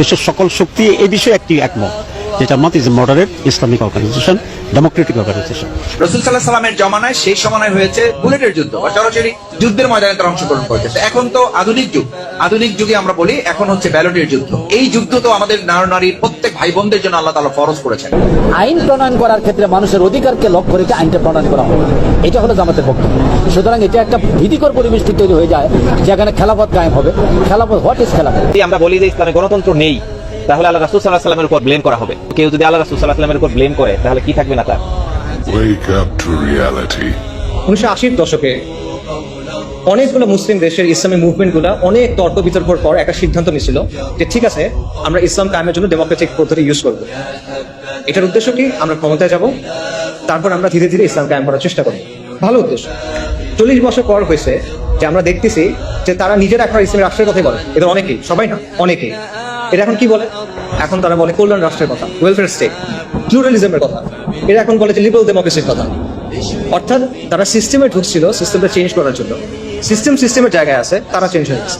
দেশের সকল শক্তি এই বিষয়ে একটি একমত, যেটা মত is moderate Islamic organisation democratic organisation রসুল সাল্লাহ সাল্লামের জমানায় সেই সময় হয়েছে বুলেটের যুদ্ধ, বা সরাসরি যুদ্ধের ময়দানে তারা অংশগ্রহণ করেছে। এখন তো আধুনিক যুগ, আধুনিক যুগে আমরা বলি এখন হচ্ছে ব্যালটের যুদ্ধ। এই যুদ্ধ তো আমাদের নারী নারীর ভাই বোনদের জন্য আল্লাহ তালা ফরজ করেছেন। আইন প্রণয়ন করার ক্ষেত্রে মানুষের অধিকারকে লক্ষ্য রেখে আইনটা প্রণয়ন করা হবে এটা হলো জামাতের বক্তব্য। সুতরাং এটা একটা ভীতিকর পরিবেশটি তৈরি হয়ে যায় যেখানে খেলাপথ কায়েম হবে। খেলাপথ হোয়াট ইজ খেলাপথ যদি আমরা বলি যে ইসলামে গণতন্ত্র নেই তাহলে আল্লাহ রাসুল সাল্লাহ সাল্লামের উপর ব্লেম করা হবে। কেউ যদি আল্লাহ রাসুল সাল্লাহ সাল্লামের উপর ব্লেম করে তাহলে কি থাকবে না তার. উনিশশো আশির দশকে অনেকগুলো মুসলিম দেশের ইসলামী মুভমেন্টগুলো অনেক তর্ক বিতর্কর পর একটা সিদ্ধান্ত নিয়েছিল যে ঠিক আছে, আমরা ইসলাম কায়েমের জন্য ডেমোক্রেটিক পদ্ধতি ইউজ করব। এটার উদ্দেশ্য কি? আমরা ক্ষমতায় যাব, তারপর আমরা ধীরে ধীরে ইসলাম কায়েম করার চেষ্টা করব। ভালো উদ্দেশ্য। চল্লিশ বছর পর হয়েছে যে আমরা দেখতেছি যে তারা নিজেরা এখন ইসলামী রাষ্ট্রের কথাই বলে। এদের অনেকেই, সবাই না, অনেকেই। এটা এখন কি বলে? এখন তারা বলে কল্যাণ রাষ্ট্রের কথা ওয়েলফেয়ার স্টেট প্লুরালিজমের কথা। এরা এখন বলে যে লিবারেল ডেমোক্রেসির কথা। অর্থাৎ তারা সিস্টেমে ঢুকছিল সিস্টেমটা চেঞ্জ করার জন্য। সিস্টেম সিস্টেমের জায়গায় আছে তারা চেঞ্জ হয়ে গেছে।